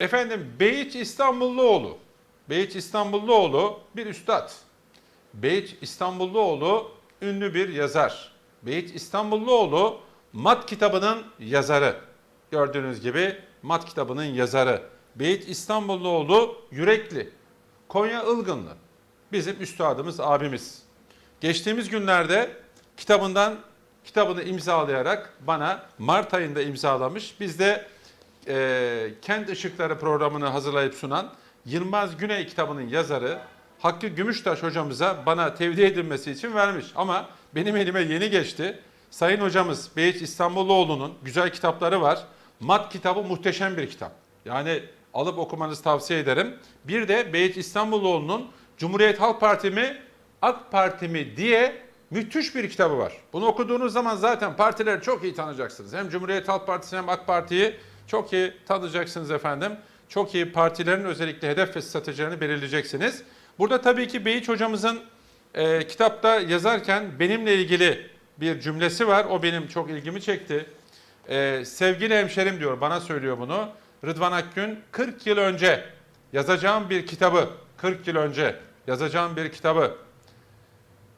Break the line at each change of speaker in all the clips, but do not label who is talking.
Efendim Beyiç İstanbulluoğlu. Beyiç İstanbulluoğlu bir üstad. Beyiç İstanbulluoğlu ünlü bir yazar. Beyiç İstanbulluoğlu Mat kitabının yazarı. Gördüğünüz gibi Mat kitabının yazarı. Beyiç İstanbulluoğlu yürekli. Konya Ilgınlı. Bizim üstadımız, abimiz. Geçtiğimiz günlerde kitabından kitabını imzalayarak bana Mart ayında imzalamış. Biz de e, Kent Işıkları programını hazırlayıp sunan Yılmaz Güney kitabının yazarı Hakkı Gümüştaş hocamıza bana tevdi edilmesi için vermiş. Ama benim elime yeni geçti. Sayın hocamız Beyiç İstanbulluoğlu'nun güzel kitapları var. Mat kitabı muhteşem bir kitap. Yani alıp okumanızı tavsiye ederim. Bir de Beyiç İstanbulluoğlu'nun Cumhuriyet Halk Parti mi AK Parti mi diye müthiş bir kitabı var. Bunu okuduğunuz zaman zaten partileri çok iyi tanıyacaksınız. Hem Cumhuriyet Halk Partisi hem AK Parti'yi çok iyi tanıyacaksınız efendim. Çok iyi partilerin özellikle hedef ve stratejilerini belirleyeceksiniz. Burada tabii ki Beyiç hocamızın e, kitapta yazarken benimle ilgili bir cümlesi var. O benim çok ilgimi çekti. E, sevgili hemşerim diyor, bana söylüyor bunu. Rıdvan Akgün 40 yıl önce yazacağım bir kitabı, 40 yıl önce yazacağım bir kitabı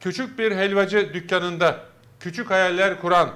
küçük bir helvacı dükkanında küçük hayaller kuran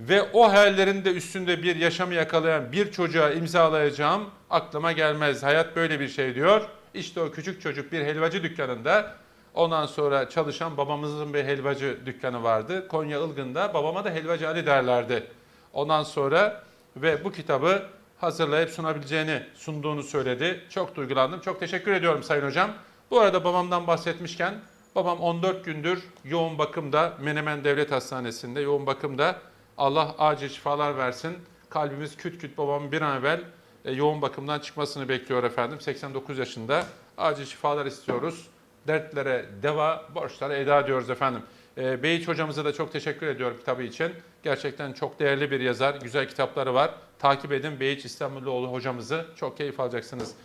ve o hayallerin de üstünde bir yaşamı yakalayan bir çocuğa imzalayacağım aklıma gelmez. Hayat böyle bir şey diyor. İşte o küçük çocuk bir helvacı dükkanında ondan sonra çalışan babamızın bir helvacı dükkanı vardı. Konya Ilgın'da babama da helvacı Ali derlerdi. Ondan sonra ve bu kitabı hazırlayıp sunabileceğini sunduğunu söyledi. Çok duygulandım. Çok teşekkür ediyorum Sayın Hocam. Bu arada babamdan bahsetmişken babam 14 gündür yoğun bakımda Menemen Devlet Hastanesi'nde yoğun bakımda. Allah acil şifalar versin. Kalbimiz küt küt babamın bir an evvel e, yoğun bakımdan çıkmasını bekliyor efendim. 89 yaşında. Acil şifalar istiyoruz. Dertlere deva, borçlara eda diyoruz efendim. E, Beyiç hocamıza da çok teşekkür ediyorum kitabı için. Gerçekten çok değerli bir yazar. Güzel kitapları var. Takip edin Beyiç İstanbulluoğlu hocamızı. Çok keyif alacaksınız.